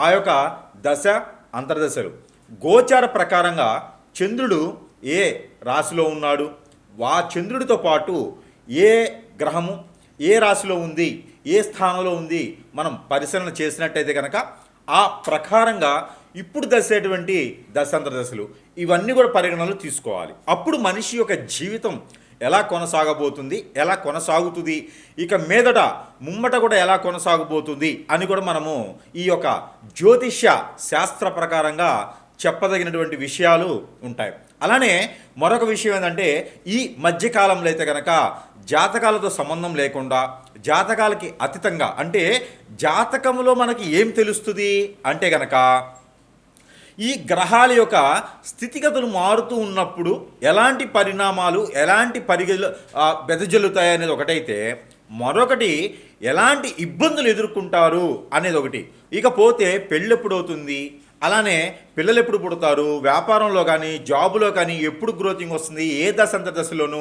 ఆ యొక్క దశ అంతర్దశలు. గోచార ప్రకారంగా చంద్రుడు ఏ రాశిలో ఉన్నాడు? వా చంద్రుడితో పాటు ఏ గ్రహము ఏ రాశిలో ఉంది ఏ స్థానంలో ఉంది మనం పరిశీలన చేసినట్టయితే కనుక ఆ ప్రకారంగా ఇప్పుడు దశేటువంటి దశాంతర దశలు ఇవన్నీ కూడా పరిగణనలు తీసుకోవాలి. అప్పుడు మనిషి యొక్క జీవితం ఎలా కొనసాగబోతుంది ఎలా కొనసాగుతుంది ఇక మీదట ముమ్మట కూడా ఎలా కొనసాగబోతుంది అని కూడా మనము ఈ యొక్క జ్యోతిష్య శాస్త్ర ప్రకారంగా చెప్పదగినటువంటి విషయాలు ఉంటాయి. అలానే మరొక విషయం ఏంటంటే ఈ మధ్యకాలంలో అయితే కనుక జాతకాలతో సంబంధం లేకుండా జాతకాలకి అతీతంగా అంటే జాతకంలో మనకి ఏం తెలుస్తుంది అంటే కనుక ఈ గ్రహాల యొక్క స్థితిగతులు మారుతూ ఉన్నప్పుడు ఎలాంటి పరిణామాలు ఎలాంటి పరిగెలు బెదజల్లుతాయి అనేది ఒకటైతే మరొకటి ఎలాంటి ఇబ్బందులు ఎదుర్కొంటారు అనేది ఒకటి. ఇకపోతే పెళ్ళి ఎప్పుడు అవుతుంది? అలానే పిల్లలు ఎప్పుడు పుడతారు? వ్యాపారంలో కానీ జాబులో కానీ ఎప్పుడు గ్రోతింగ్ వస్తుంది? ఏ దశంత దశలోనూ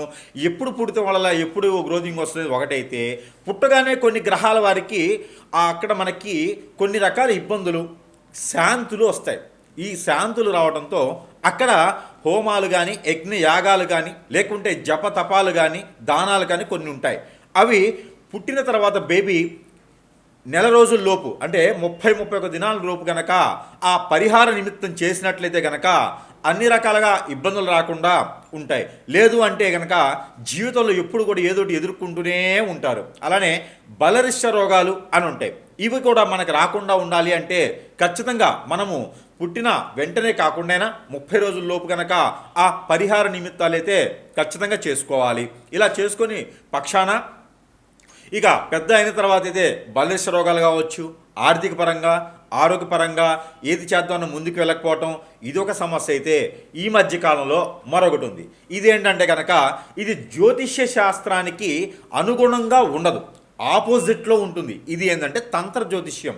ఎప్పుడు పుడితే వల్ల ఎప్పుడు గ్రోతింగ్ వస్తుంది? ఒకటైతే పుట్టగానే కొన్ని గ్రహాల వారికి అక్కడ మనకి కొన్ని రకాల ఇబ్బందులు శాంతులు వస్తాయి. ఈ శాంతులు రావడంతో అక్కడ హోమాలు కానీ యజ్ఞ యాగాలు కానీ లేకుంటే జపతపాలు కానీ దానాలు కానీ కొన్ని ఉంటాయి. అవి పుట్టిన తర్వాత బేబీ నెల రోజుల్లోపు అంటే ముప్పై ముప్పై ఒక దినాల లోపు గనక ఆ పరిహార నిమిత్తం చేసినట్లయితే గనక అన్ని రకాలుగా ఇబ్బందులు రాకుండా ఉంటాయి. లేదు అంటే గనక జీవితంలో ఎప్పుడు కూడా ఏదో ఎదుర్కొంటూనే ఉంటారు. అలానే బలరిష్ట రోగాలు అని ఉంటాయి. ఇవి కూడా మనకు రాకుండా ఉండాలి అంటే ఖచ్చితంగా మనము పుట్టిన వెంటనే కాకుండా ముప్పై రోజుల లోపు కనుక ఆ పరిహార నిమిత్తాలైతే ఖచ్చితంగా చేసుకోవాలి. ఇలా చేసుకొని పక్షాన ఇక పెద్ద అయిన తర్వాత అయితే బలిష్ట రోగాలు కావచ్చు ఆర్థిక పరంగా ఆరోగ్యపరంగా ఏది చేద్దామని ముందుకు వెళ్ళకపోవటం ఇది ఒక సమస్య అయితే ఈ మధ్య కాలంలో మరొకటి ఉంది. ఇదేంటంటే కనుక ఇది జ్యోతిష్య శాస్త్రానికి అనుగుణంగా ఉండదు. ఆపోజిట్లో ఉంటుంది. ఇది ఏంటంటే తంత్ర జ్యోతిష్యం.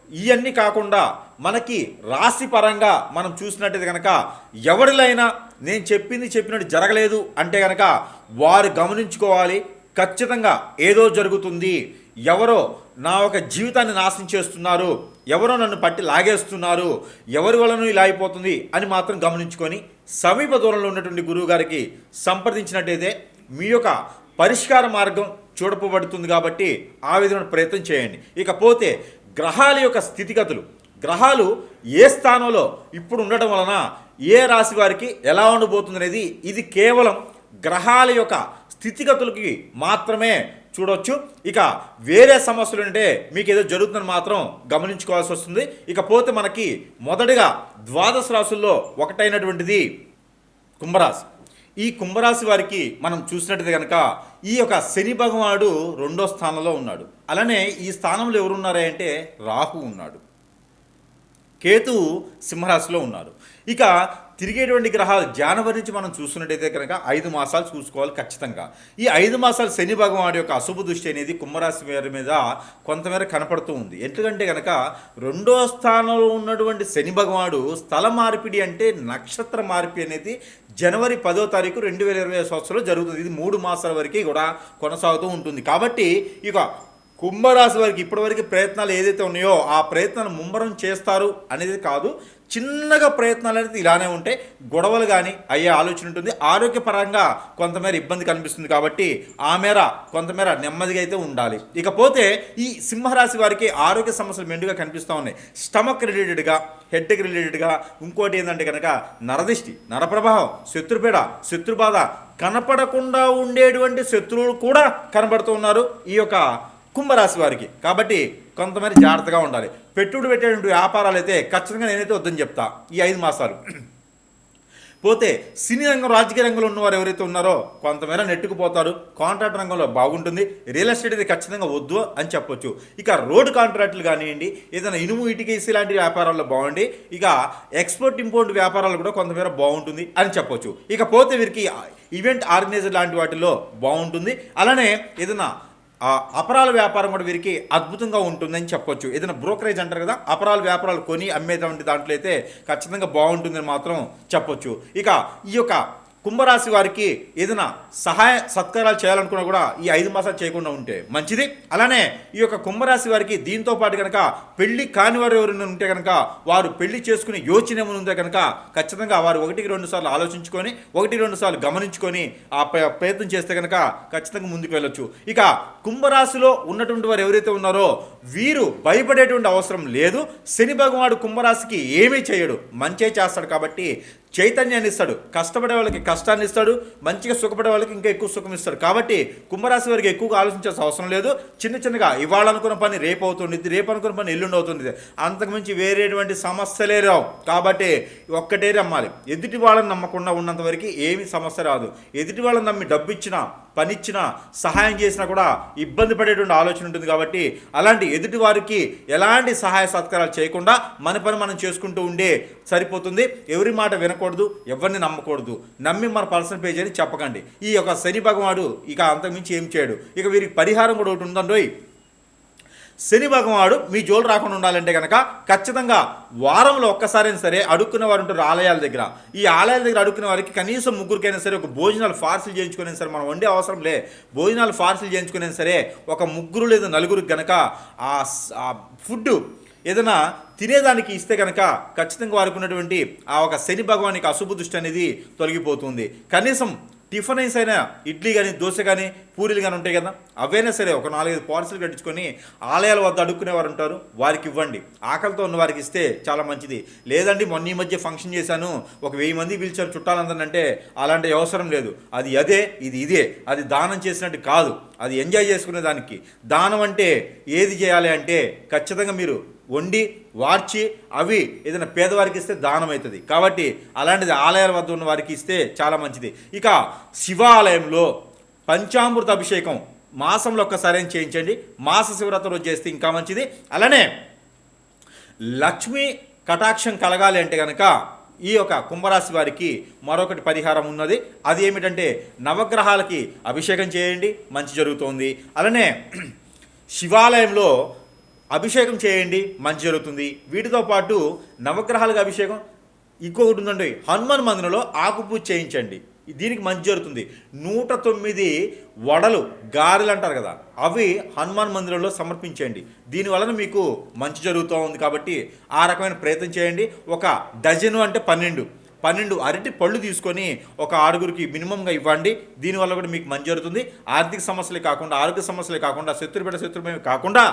ఇవన్నీ కాకుండా మనకి రాశి పరంగా మనం చూసినట్టయితే కనుక ఎవరిలైనా నేను చెప్పింది చెప్పినట్టు జరగలేదు అంటే కనుక వారు గమనించుకోవాలి. ఖచ్చితంగా ఏదో జరుగుతుంది. ఎవరో నా ఒక జీవితాన్ని నాశనం చేస్తున్నారు. ఎవరో నన్ను పట్టి లాగేస్తున్నారు. ఎవరి వలన ఇలా అయిపోతుంది అని మాత్రం గమనించుకొని సమీప దూరంలో ఉన్నటువంటి గురువు గారికి సంప్రదించినట్టయితే మీ యొక్క పరిష్కార మార్గం చూడపబడుతుంది కాబట్టి ఆ విధమైన ప్రయత్నం చేయండి. ఇకపోతే గ్రహాల యొక్క స్థితిగతులు. గ్రహాలు ఏ స్థానంలో ఇప్పుడు ఉండటం వలన ఏ రాశి వారికి ఎలా ఉండబోతుంది అనేది ఇది కేవలం గ్రహాల యొక్క స్థితిగతులకి మాత్రమే చూడొచ్చు. ఇక వేరే సమస్యలు ఉంటే మీకు ఏదో జరుగుతుందని మాత్రం గమనించుకోవాల్సి వస్తుంది. ఇకపోతే మనకి మొదటిగా ద్వాదశ రాశుల్లో ఒకటైనటువంటిది కుంభరాశి. ఈ కుంభరాశి వారికి మనం చూసినట్టు కనుక ఈ యొక్క శని భగవానుడు రెండో స్థానంలో ఉన్నాడు. అలానే ఈ స్థానంలో ఎవరున్నారా అంటే రాహు ఉన్నాడు. కేతు సింహరాశిలో ఉన్నారు. ఇక తిరిగేటువంటి గ్రహాలు జనవరి నుంచి మనం చూస్తున్నట్టయితే కనుక ఐదు మాసాలు చూసుకోవాలి ఖచ్చితంగా. ఈ ఐదు మాసాలు శని భగవానుడి యొక్క అశుభ దృష్టి అనేది కుంభరాశి వారి మీద కొంతమేర కనపడుతూ ఉంది. ఎందుకంటే కనుక రెండో స్థానంలో ఉన్నటువంటి శని భగవానుడు స్థల మార్పిడి అంటే నక్షత్ర మార్పిడి అనేది జనవరి పదో తారీఖు రెండు వేల ఇరవై సంవత్సరంలో జరుగుతుంది. ఇది మూడు మాసాల వరకు కూడా కొనసాగుతూ ఉంటుంది. కాబట్టి ఇక కుంభరాశి వారికి ఇప్పటివరకు ప్రయత్నాలు ఏదైతే ఉన్నాయో ఆ ప్రయత్నాలు ముమ్మరం చేస్తారు అనేది కాదు. చిన్నగా ప్రయత్నాలు అనేది ఇలానే ఉంటాయి గొడవలు కానీ అయ్యే ఆలోచన ఉంటుంది. ఆరోగ్యపరంగా కొంతమేర ఇబ్బంది కనిపిస్తుంది కాబట్టి ఆ మేర కొంతమేర నెమ్మదిగా అయితే ఉండాలి. ఇకపోతే ఈ సింహరాశి వారికి ఆరోగ్య సమస్యలు మెండుగా కనిపిస్తూ ఉన్నాయి. స్టమక్ రిలేటెడ్గా హెడ్కి రిలేటెడ్గా ఇంకోటి ఏంటంటే కనుక నరదిష్టి నరప్రభావం శత్రుపీడ శత్రుబాధ కనపడకుండా ఉండేటువంటి శత్రువులు కూడా కనబడుతూ ఉన్నారు. ఈ యొక్క కుంభరాశి వారికి. కాబట్టి కొంతమంది జాగ్రత్తగా ఉండాలి. పెట్టుబడి పెట్టేటువంటి వ్యాపారాలు అయితే ఖచ్చితంగా నేనైతే వద్దని చెప్తా. ఈ ఐదు మాసాలు. పోతే సినీ రంగం రాజకీయ రంగంలో ఉన్నవారు ఎవరైతే ఉన్నారో కొంతమేర నెట్టుకుపోతారు. కాంట్రాక్ట్ రంగంలో బాగుంటుంది. రియల్ ఎస్టేట్ అయితే ఖచ్చితంగా వద్దు అని చెప్పొచ్చు. ఇక రోడ్డు కాంట్రాక్టులు కానివ్వండి ఏదైనా ఇనుము ఇటుకేసి లాంటి వ్యాపారాల్లో బాగుండి ఇక ఎక్స్పోర్ట్ ఇంపోర్ట్ వ్యాపారాలు కూడా కొంతమేర బాగుంటుంది అని చెప్పొచ్చు. ఇక పోతే వీరికి ఈవెంట్ ఆర్గనైజర్ లాంటి వాటిలో బాగుంటుంది. అలానే ఏదైనా అపరాల వ్యాపారం కూడా వీరికి అద్భుతంగా ఉంటుందని చెప్పొచ్చు. ఏదైనా బ్రోకరేజ్ అంటారు కదా అపరాల వ్యాపారాలు కొని అమ్మేటువంటి దాంట్లో అయితే ఖచ్చితంగా బాగుంటుందని మాత్రం చెప్పొచ్చు. ఇక ఈ యొక్క కుంభరాశి వారికి ఏదైనా సహాయ సత్కారాలు చేయాలనుకున్నా కూడా ఈ ఐదు మాసాలు చేయకుండా ఉంటే మంచిది. అలానే ఈ యొక్క కుంభరాశి వారికి దీంతో పాటు కనుక పెళ్ళి కాని వారు ఎవరైనా ఉంటే కనుక వారు పెళ్ళి చేసుకునే యోచన ఏమైనా ఉంటే కనుక ఖచ్చితంగా వారు ఒకటికి రెండు సార్లు ఆలోచించుకొని ఒకటి రెండు సార్లు గమనించుకొని ఆ ప్రయత్నం చేస్తే కనుక ఖచ్చితంగా ముందుకు వెళ్ళొచ్చు. ఇక కుంభరాశిలో ఉన్నటువంటి వారు ఎవరైతే ఉన్నారో వీరు భయపడేటువంటి అవసరం లేదు. శని భగవాడు కుంభరాశికి ఏమీ చేయడు. మంచే చేస్తాడు కాబట్టి చైతన్యాన్ని ఇస్తాడు. కష్టపడే వాళ్ళకి కష్టాన్ని ఇస్తాడు. మంచిగా సుఖపడే వాళ్ళకి ఇంకా ఎక్కువ సుఖం ఇస్తాడు. కాబట్టి కుంభరాశి వారికి ఎక్కువగా ఆలోచించాల్సిన అవసరం లేదు. చిన్న చిన్నగా ఇవాళ అనుకున్న పని రేపు అవుతుంది రేపు అనుకున్న పని ఎల్లుండి అవుతుంది అంతకుమించి వేరేటువంటి సమస్యలే రావు. కాబట్టి ఒక్కటే నమ్మాలి. ఎదుటి వాళ్ళని నమ్మకుండా ఉన్నంత వరకు ఏమీ సమస్య రాదు. ఎదుటి వాళ్ళని నమ్మి డబ్బు ఇచ్చినా పని ఇచ్చినా సహాయం చేసినా కూడా ఇబ్బంది పడేటువంటి ఆలోచన ఉంటుంది కాబట్టి అలాంటి ఎదుటి వారికి ఎలాంటి సహాయ సత్కారాలు చేయకుండా మన పని మనం చేసుకుంటూ ఉండే సరిపోతుంది. ఎవరి మాట వినకూడదు ఎవరిని నమ్మకూడదు. నమ్మి మన పర్సనల్ పేజ్ అని చెప్పకండి. ఈ యొక్క శని భగవాడు ఇక అంతకుమించి ఏం చేయడు. ఇక వీరికి పరిహారం కూడా ఒకటి ఉందండి. శని భగవాడు మీ జోలు రాకుండా ఉండాలంటే కనుక ఖచ్చితంగా వారంలో ఒక్కసారైనా సరే అడుక్కునే వారు ఉంటారు ఆలయాల దగ్గర. ఈ ఆలయాల దగ్గర అడుక్కునే వారికి కనీసం ముగ్గురికైనా సరే ఒక భోజనాలు ఫార్సిల్ చేయించుకునే సరే మనం వండే అవసరం లే. భోజనాలు ఫార్సిల్ చేయించుకునే సరే ఒక ముగ్గురు లేదా నలుగురికి కనుక ఆ ఫుడ్ ఏదైనా తినేదానికి ఇస్తే కనుక ఖచ్చితంగా వారికి ఉన్నటువంటి ఆ ఒక శని భగవానికి అశుభ దృష్టి అనేది తొలగిపోతుంది. కనీసం టిఫిన్ ఐస్ అయినా ఇడ్లీ కానీ దోశ కానీ పూరీలు కానీ ఉంటాయి కదా అవైనా సరే ఒక నాలుగైదు పార్సల్ కట్టించుకొని ఆలయాల వద్ద అడుక్కునేవారు ఉంటారు వారికి ఇవ్వండి. ఆకలితో ఉన్న వారికి ఇస్తే చాలా మంచిది. లేదండి మొన్న ఈ మధ్య ఫంక్షన్ చేశాను ఒక వెయ్యి మంది పిలిచారు చుట్టాలందరంటే అలాంటి అవసరం లేదు. అది అదే ఇది ఇదే అది దానం చేసినట్టు కాదు. అది ఎంజాయ్ చేసుకునే దానికి. దానం అంటే ఏది చేయాలి అంటే ఖచ్చితంగా మీరు వండి వార్చి అవి ఏదైనా పేదవారికి ఇస్తే దానం అవుతుంది కాబట్టి అలాంటిది ఆలయాల వద్ద ఉన్న వారికి ఇస్తే చాలా మంచిది. ఇక శివాలయంలో పంచామృత అభిషేకం మాసంలో ఒక్కసారి చేయించండి. మాస శివరాత్రి రోజు చేస్తే ఇంకా మంచిది. అలానే లక్ష్మీ కటాక్షం కలగాలి అంటే కనుక ఈ యొక్క కుంభరాశి వారికి మరొకటి పరిహారం ఉన్నది. అది ఏమిటంటే నవగ్రహాలకి అభిషేకం చేయండి. మంచి జరుగుతోంది. అలానే శివాలయంలో అభిషేకం చేయండి మంచి జరుగుతుంది. వీటితో పాటు నవగ్రహాలకు అభిషేకం ఇంకొకటి ఉందండి. హనుమాన్ మందిరంలో ఆకుపూజ చేయించండి. దీనికి మంచి జరుగుతుంది. నూట తొమ్మిది వడలు గారెలు అంటారు కదా అవి హనుమాన్ మందిరంలో సమర్పించండి. దీని వలన మీకు మంచి జరుగుతూ ఉంది కాబట్టి ఆ రకమైన ప్రయత్నం చేయండి. ఒక డజను అంటే పన్నెండు. పన్నెండు అరటి పళ్ళు తీసుకొని ఒక ఆరుగురికి మినిమంగా ఇవ్వండి. దీనివల్ల కూడా మీకు మంచి జరుగుతుంది. ఆర్థిక సమస్యలే కాకుండా ఆరోగ్య సమస్యలే కాకుండా శత్రుపేట శత్రుభయం కాకుండా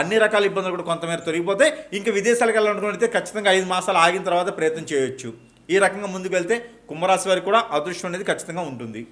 అన్ని రకాల ఇబ్బందులు కూడా కొంతమేర తొలగిపోతే ఇంకా విదేశాలకు వెళ్ళాలనుకుంటే ఖచ్చితంగా ఐదు మాసాలు ఆగిన తర్వాత ప్రయత్నం చేయొచ్చు. ఈ రకంగా ముందుకు వెళ్తే కుంభరాశి వారికి కూడా అదృష్టం అనేది ఖచ్చితంగా ఉంటుంది.